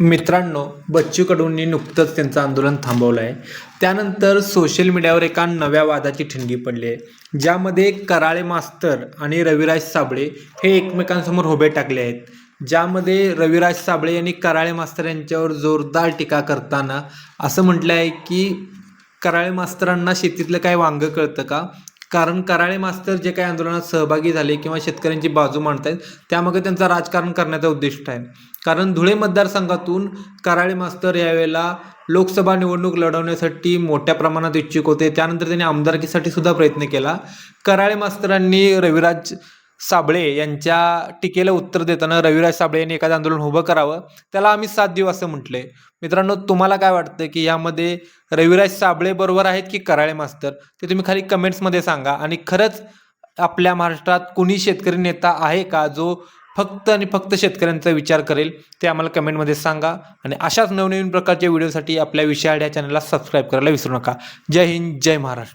मित्रांनो बच्चू कडूंनी नुकतंच त्यांचं आंदोलन थांबवलं आहे त्यानंतर सोशल मीडियावर एका नव्या वादाची ठिणगी पडली आहे ज्यामध्ये कराळे मास्तर आणि रविराज साबळे हे एकमेकांसमोर उभे टाकले आहेत. ज्यामध्ये रविराज साबळे यांनी कराळे मास्तर यांच्यावर जोरदार टीका करताना असं म्हटलं आहे की कराळे मास्तरांना शेतीतलं काय वांगं कळतं का? कारण कराळे मास्तर जे काही आंदोलनात सहभागी झाले किंवा शेतकऱ्यांची बाजू मांडतायत त्यामागे त्यांचा राजकारण करण्याचं उद्दिष्ट आहे. कारण धुळे मतदारसंघातून कराळे मास्तर यावेळेला लोकसभा निवडणूक लढवण्यासाठी मोठ्या प्रमाणात इच्छुक होते. त्यानंतर त्यांनी आमदारकीसाठी सुद्धा प्रयत्न केला. कराळे मास्तरांनी रविराज साबळे यांच्या टीकेला उत्तर देताना रविराज साबळे यांनी एखादं आंदोलन उभं करावं त्याला आम्ही साथ देऊ असं म्हटलंय. मित्रांनो तुम्हाला काय वाटतं की यामध्ये रविराज साबळे बरोबर आहेत की कराळे मास्तर? ते तुम्ही खाली कमेंट्समध्ये सांगा. आणि खरंच आपल्या महाराष्ट्रात कुणी शेतकरी नेता आहे का जो फक्त आणि फक्त शेतकऱ्यांचा विचार करेल ते आम्हाला कमेंटमध्ये सांगा. आणि अशाच नवनवीन प्रकारच्या व्हिडिओसाठी आपल्या विषयाड या चॅनलला सबस्क्राईब करायला विसरू नका. जय हिंद जय महाराष्ट्र.